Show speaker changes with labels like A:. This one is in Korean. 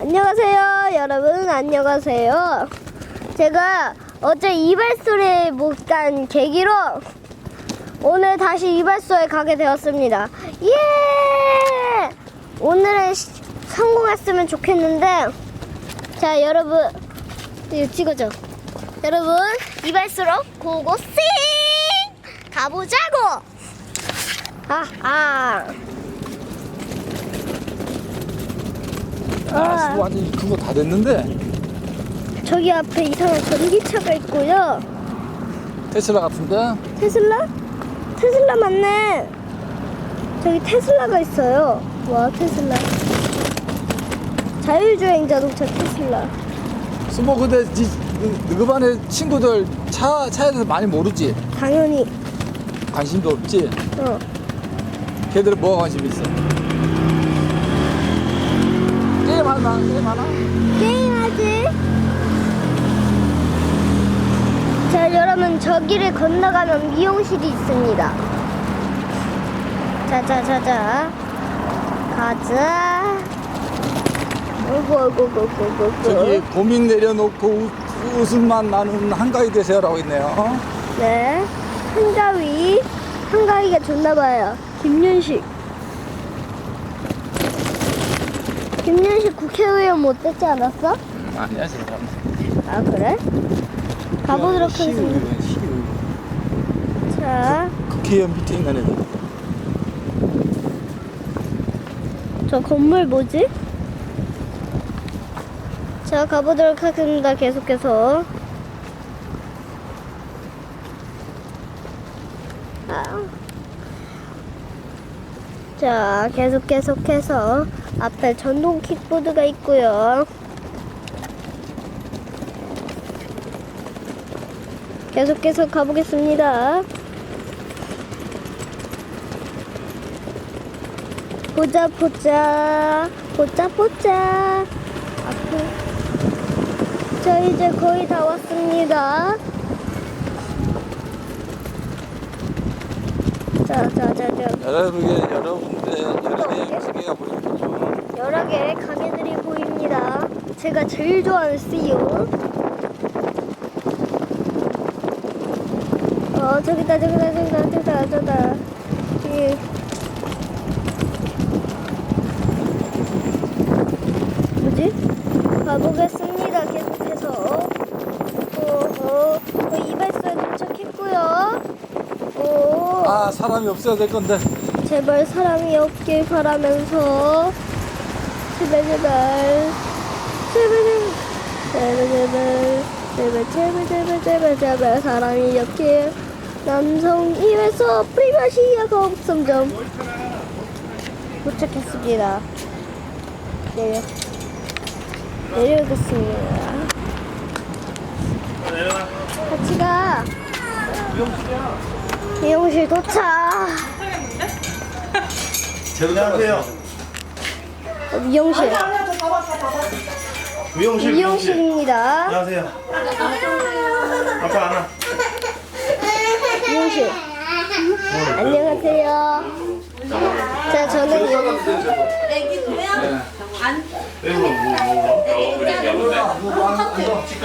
A: 안녕하세요, 여러분. 안녕하세요. 제가 어제 이발소를 못 간 계기로 오늘 다시 이발소에 가게 되었습니다. 예! 오늘은 시- 성공했으면 좋겠는데, 자, 여러분, 이거 찍어줘. 여러분, 이발소로 고고싱! 가보자고! 아, 아.
B: 아, 수고 완전히 그거 다 됐는데
A: 저기 앞에 이상한 전기차가 있고요.
B: 테슬라 같은데
A: 테슬라? 테슬라 맞네. 저기 테슬라가 있어요. 와, 테슬라. 자율주행 자동차 테슬라.
B: 스모 근데 니, 그 반에 친구들 차 차에 대해서 많이 모르지
A: 당연히.
B: 관심도 없지
A: 어.
B: 걔들은 뭐가 관심 있어 게임 하나 게임 하나
A: 게임하지? 자, 여러분, 저기를 건너가면 미용실이 있습니다. 자, 자, 자, 자. 가자. 오고, 오고, 오고, 오고, 오고.
B: 저기 고민 내려놓고 우, 웃음만 나는 한가위 되세요라고 있네요
A: 네. 한가위. 한가위가 좋나봐요. 김윤식. 김윤식 국회의원 못 됐지 않았어?
B: 음, 아니야 저 사람
A: 아, 그래? 가보도록 하겠습니다.
B: 시의원, 시의원.
A: 자,
B: 국회의원 밑에 있는 애들
A: 저 건물 뭐지? 자, 가보도록 하겠습니다. 계속해서. 아. 자, 계속 계속해서 앞에 전동 킥보드가 있고요. 계속해서 가보겠습니다. 보자 보자. 보자 보자. 앞에. 저 이제 거의 다 왔습니다. 자자자자
B: 여러분의 여러분들의 여러 개의 시계가 보이죠
A: 여러 개의 가게들이 보입니다 제가 제일 좋아하는 CEO 어 저기다 저기다 저기다 저기다 저기다 이 뭐지? 가보겠습니다. 계속해서. 오호. 그 이발소에 도착했고요. 오.
B: 아 사람이 없어야 될 건데
A: 제발 사람이 없길 바라면서. 제발, 제발. 제발, 제발. 제발, 제발. 제발, 제발, 제발. 사람이 없길. 남성 이발소 프리마시아 거북성점. 도착했습니다. 내려. 내려오겠습니다. 같이 가. 미용실 도착.
C: 안녕하세요.
A: 어, 미용실.
C: 미용실.
A: 미용실입니다.
C: 안녕하세요. 아빠 안아.
A: 미용실. 안녕하세요. 자, 저는 여기. 여러분 안녕. 이제 안녕히 계세요.